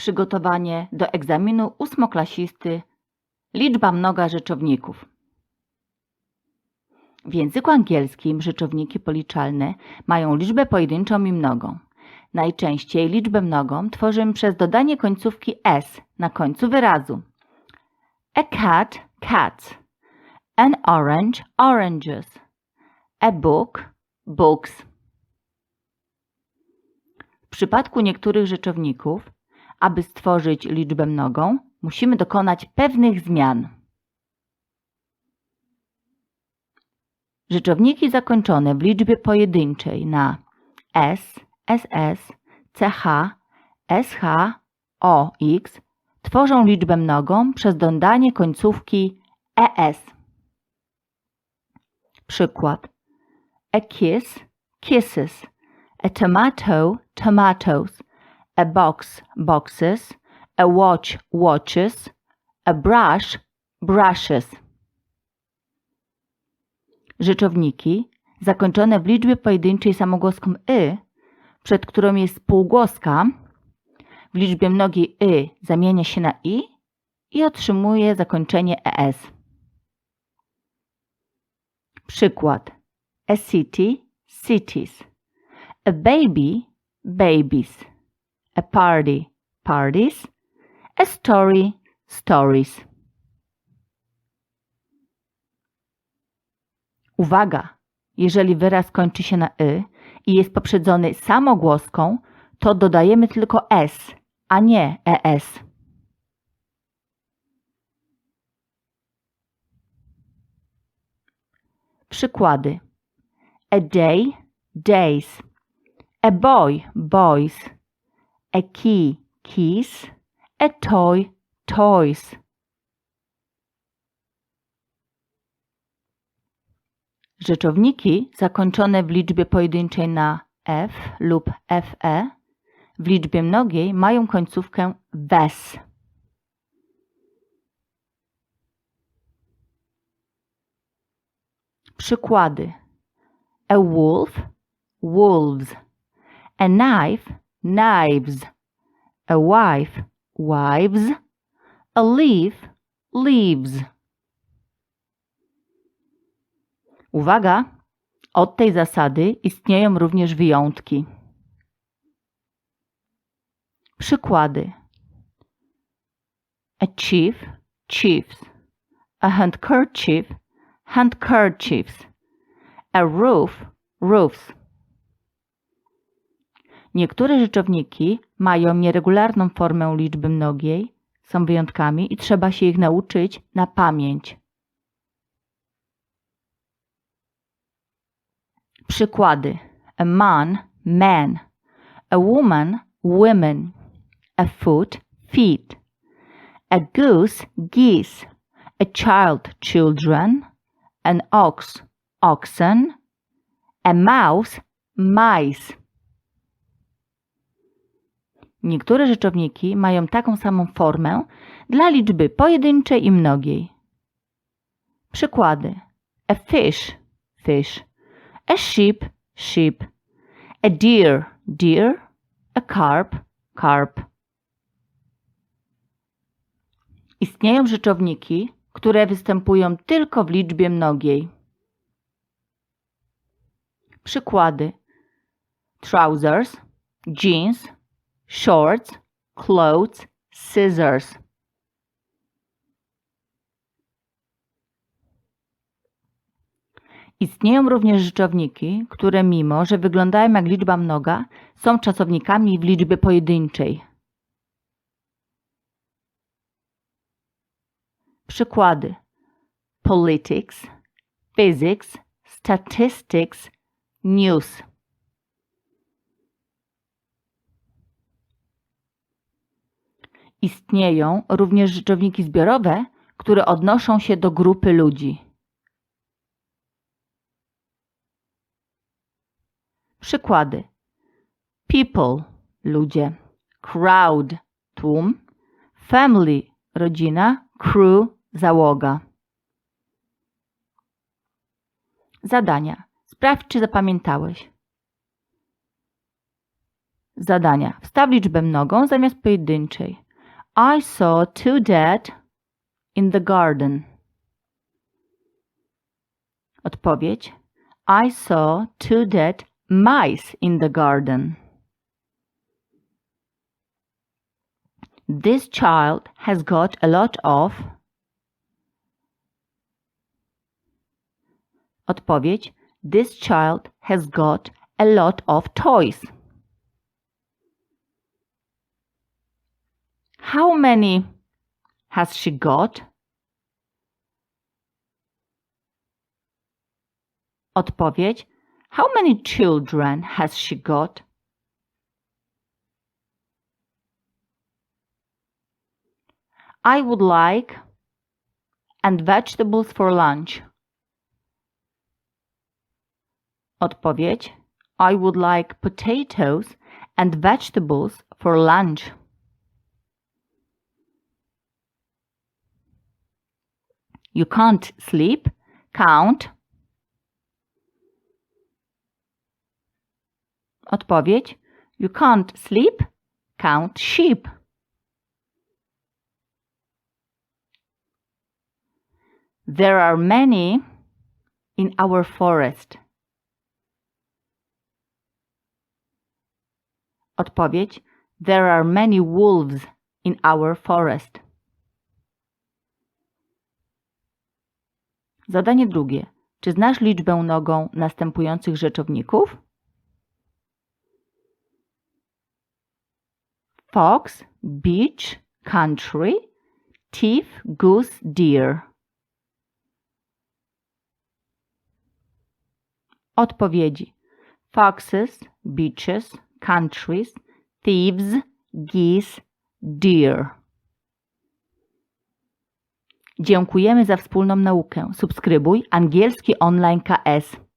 Przygotowanie do egzaminu ósmoklasisty. Liczba mnoga rzeczowników. W języku angielskim rzeczowniki policzalne mają liczbę pojedynczą i mnogą. Najczęściej liczbę mnogą tworzymy przez dodanie końcówki s na końcu wyrazu. A cat, cats. An orange, oranges. A book, books. W przypadku niektórych rzeczowników, aby stworzyć liczbę mnogą, musimy dokonać pewnych zmian. Rzeczowniki zakończone w liczbie pojedynczej na s, ss, ch, sh, ox tworzą liczbę mnogą przez dodanie końcówki es. Przykład. A kiss, kisses. A tomato, tomatoes. A box, boxes. A watch, watches. A brush, brushes. Rzeczowniki zakończone w liczbie pojedynczej samogłoską y, przed którą jest spółgłoska, w liczbie mnogiej y zamienia się na i i otrzymuje zakończenie es. Przykład. A city, cities. A baby, babies. A party, parties. A story, stories. Uwaga! Jeżeli wyraz kończy się na y i jest poprzedzony samogłoską, to dodajemy tylko s, a nie es. Przykłady. A day, days. A boy, boys. A key, keys. A toy, toys. Rzeczowniki zakończone w liczbie pojedynczej na f lub fe w liczbie mnogiej mają końcówkę wes. Przykłady. A wolf, wolves. A knife, knives. A wife, wives. A leaf, leaves. Uwaga! Od tej zasady istnieją również wyjątki. Przykłady. A chief, chiefs. A handkerchief, handkerchiefs. A roof, roofs. Niektóre rzeczowniki mają nieregularną formę liczby mnogiej, są wyjątkami i trzeba się ich nauczyć na pamięć. Przykłady. A man, man. A woman, women. A foot, feet. A goose, geese. A child, children. An ox, oxen. A mouse, mice. Niektóre rzeczowniki mają taką samą formę dla liczby pojedynczej i mnogiej. Przykłady. A fish, fish. A sheep, sheep. A deer, deer. A carp, carp. Istnieją rzeczowniki, które występują tylko w liczbie mnogiej. Przykłady: trousers, jeans, shorts, clothes, scissors. Istnieją również rzeczowniki, które mimo, że wyglądają jak liczba mnoga, są czasownikami w liczbie pojedynczej. Przykłady: politics, physics, statistics, news. Istnieją również rzeczowniki zbiorowe, które odnoszą się do grupy ludzi. Przykłady: people ludzie, crowd tłum, family rodzina, crew załoga. Zadania. Sprawdź, czy zapamiętałeś. Zadania. Wstaw liczbę mnogą zamiast pojedynczej. I saw two dead in the garden. Odpowiedź. I saw two dead mice in the garden. This child has got a lot of. Odpowiedź. This child has got a lot of toys. How many has she got? Odpowiedź. How many children has she got? I would like and vegetables for lunch. Odpowiedź. I would like potatoes and vegetables for lunch. You can't sleep. Count. Odpowiedź. You can't sleep. Count sheep. There are many in our forest. Odpowiedź. There are many wolves in our forest. Zadanie drugie. Czy znasz liczbę nogą następujących rzeczowników? Fox, beach, country, thief, goose, deer. Odpowiedzi. Foxes, beaches, countries, thieves, geese, deer. Dziękujemy za wspólną naukę. Subskrybuj angielski online KS.